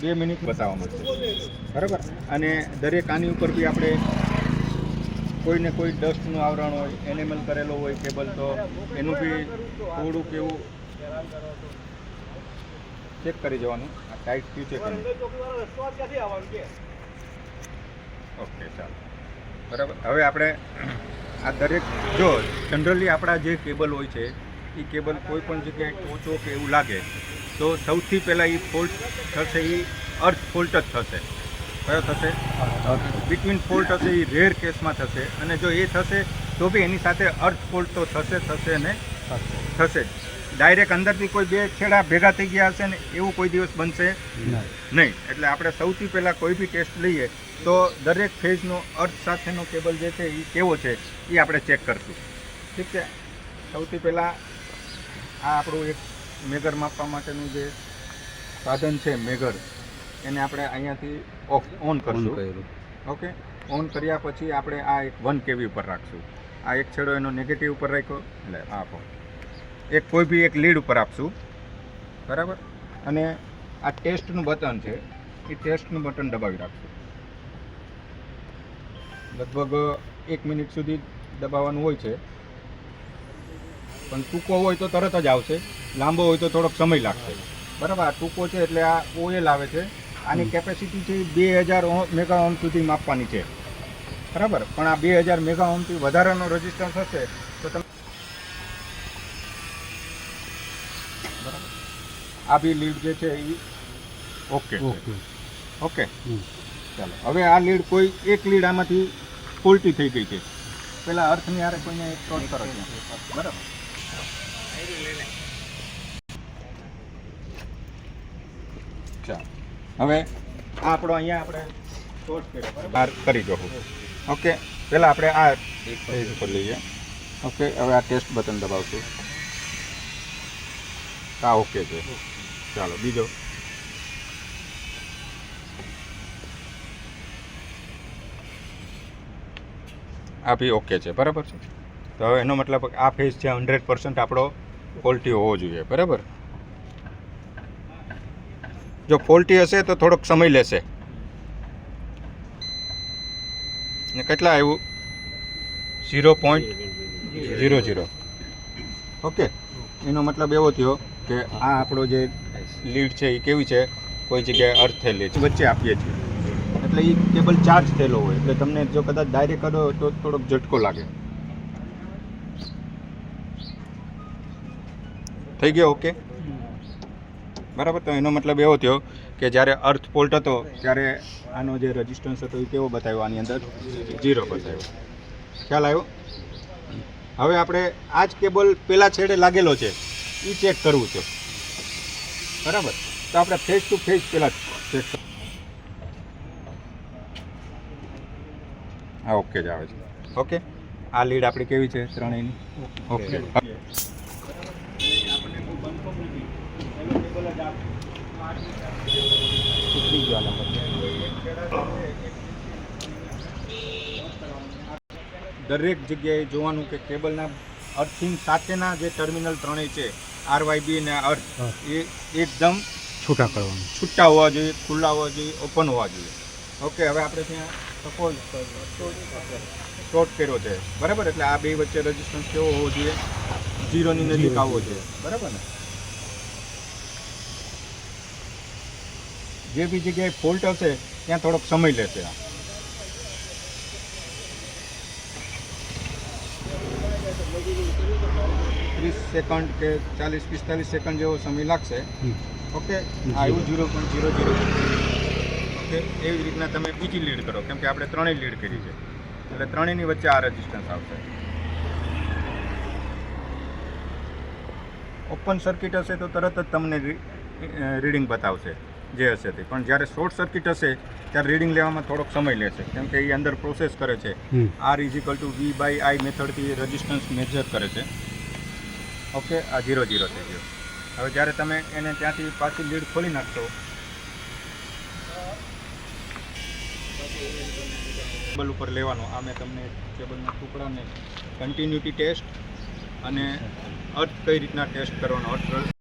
બે મિનિટ બતાવવા મળશે બરાબર? અને દરેક આની ઉપર બી આપણે કોઈને કોઈ ડસ્ટનું આવરણ હોય એનિમલ કરેલો હોય કેબલ તો એનું બી થોડુંક એવું ચેક કરી જવાનું આ ટાઈટ થયું છે કે ઓકે ચાલો. બરાબર? હવે આપણે આ દરેક, જો જનરલી આપણા જે કેબલ હોય છે એ કેબલ કોઈ પણ જગ્યાએ ટોચો કે એવું લાગે, તો સૌથી પહેલાં એ ફોલ્ટ થશે એ અર્થ ફોલ્ટ જ થશે. કયો થશે? બિટવીન ફોલ્ટ હશે એ રેર કેસમાં થશે. અને જો એ થશે, તો બી એની સાથે અર્થ ફોલ્ટ તો થશે થશે ને થશે ડાયરેક્ટ અંદરથી કોઈ બે છેડા ભેગા થઈ ગયા હશે ને, એવું કોઈ દિવસ બનશે નહીં. એટલે આપણે સૌથી પહેલાં કોઈ બી ટેસ્ટ લઈએ, તો દરેક ફેઝનો અર્થ સાથેનો કેબલ જે છે એ કેવો છે એ આપણે ચેક કરશું. ઠીક છે? સૌથી પહેલાં આ આપણું એક મેગર માપવા માટેનું જે સાધન છે મેગર એને આપણે અહીંયાથી ઓફ ઓન કરશું. ઓકે? ઓન કર્યા પછી આપણે આ એક વન કેવી ઉપર રાખશું. આ એક છેડો એનો નેગેટિવ ઉપર રાખ્યો. એટલે આ આપો. એક કોઈ બી એક લીડ ઉપર આપશું. બરાબર? અને આ ટેસ્ટનું બટન છે એ ટેસ્ટનું બટન દબાવી રાખશું. લગભગ એક મિનિટ સુધી દબાવવાનું હોય છે. પણ ટૂંકો હોય તો તરત જ આવશે. લાંબો હોય તો થોડોક સમય લાગશે. બરાબર આ ટૂંકો છે એટલે આ ઓએલ આવે છે. આની કેપેસિટી છે બે હજાર મેગા ઓમ સુધી માપવાની છે. બરાબર પણ આ બે હજાર મેગા ઓમથી વધારાનો રેઝિસ્ટન્સ હશે તો તમે બરાબર. આ બી લીડ જે છે એ ઓકે. ઓકે ચાલો હવે આ લીડ કોઈ એક લીડ આમાંથી ફોલ્ટી થઈ ગઈ છે. પેલા અર્થની આરે કોઈને એક ટોચ કરો બરાબર. હવે આ આપણો અહીંયા આપણે આ કરી દો ઓકે પહેલાં આપણે આ પેજ ઉપર લઈએ. ઓકે હવે આ ટેસ્ટ બટન દબાવશું. આ ઓકે છે. ચાલો બીજો. આ બી ઓકે છે. બરાબર છે? તો હવે એનો મતલબ આ ફેઝ છે હંડ્રેડ પર્સન્ટ આપણો ફોલ્ટી હોવો જોઈએ, બરાબર? જો ફોલ્ટી હશે તો થોડોક સમય લેશે. ને કેટલા આવ્યું? Zero point zero zero. Okay. એનો મતલબ એવો થયો કે આ આપણો જે લીડ છે એ કેવી છે? કોઈ જગ્યાએ અર્થ થયેલી છે. વચ્ચે આપીએ છીએ. એટલે એ કેબલ ચાર્જ થયેલો હોય. એટલે તમને જો કદાચ ડાયરેક્ટ કરો તો થોડોક ઝટકો લાગે. થઈ ગયો ઓકે બરાબર તો એનો મતલબ એવો થયો કે જ્યારે અર્થ ફોલ્ટ હતો ત્યારે આનો જે રજિસ્ટન્સ હતો એ કેવો બતાવ્યો? આની અંદર ઝીરો બતાવ્યો. ખ્યાલ આવ્યો? હવે આપણે આ જ કેબલ પેલા છેડે લાગેલો છે એ ચેક કરવું છે. બરાબર? તો આપણે ફેસ ટુ ફેસ પહેલાં ચેક હા ઓકે જ આવે છે. ઓકે આ લીડ આપણી કેવી છે? ત્રણેયની? ઓકે દરેક જગ્યાએ જોવાનું કે કેબલના અર્થિંગ સાથેના જે ટર્મિનલ ત્રણેય છે આરવાયબી અને અર્થ એ એકદમ છૂટા કરવાનું. છૂટા હોવા જોઈએ ખુલ્લા હોવા જોઈએ ઓપન હોવા જોઈએ. ઓકે હવે આપણે ત્યાં સપોઝ શોર્ટ કર્યો છે. બરાબર? એટલે આ બે વચ્ચે રેઝિસ્ટન્સ કેવો હોવો જોઈએ? ઝીરોની નજીક આવવો જોઈએ. બરાબર ને? જે બી જગ્યાએ ફોલ્ટ હશે ત્યાં થોડોક સમય લેશે. ત્રીસ સેકન્ડ કે ચાલીસ પિસ્તાલીસ સેકન્ડ જેવો સમય લાગશે. ઓકે? આવ્યું zero point zero zero okay? એવી રીતના તમે બીજી લીડ કરો કેમ કે આપણે ત્રણેય લીડ કરી છે. એટલે ત્રણેયની વચ્ચે આ રેઝિસ્ટન્સ આવશે. ઓપન સર્કિટ હશે તો તરત જ તમને રીડિંગ બતાવશે. જે હશે તે. પણ જ્યારે શોર્ટ સર્કિટ હશે ત્યારે રીડિંગ લેવામાં થોડોક સમય લેશે. કેમ કે એ અંદર પ્રોસેસ કરે છે. R is equal to V by I મેથડથી resistance measure કરે છે. ઓકે આ ઝીરો ઝીરો થઈ ગયો. હવે જ્યારે તમે એને ત્યાંથી પાછી લીડ ખોલી નાખશો. ટેબલ ઉપર લેવાનો. આ મેં તમને ટેબલના ટુકડાને કન્ટિન્યુટી ટેસ્ટ અને અર્થ કઈ રીતના ટેસ્ટ કરવાનો. અર્થ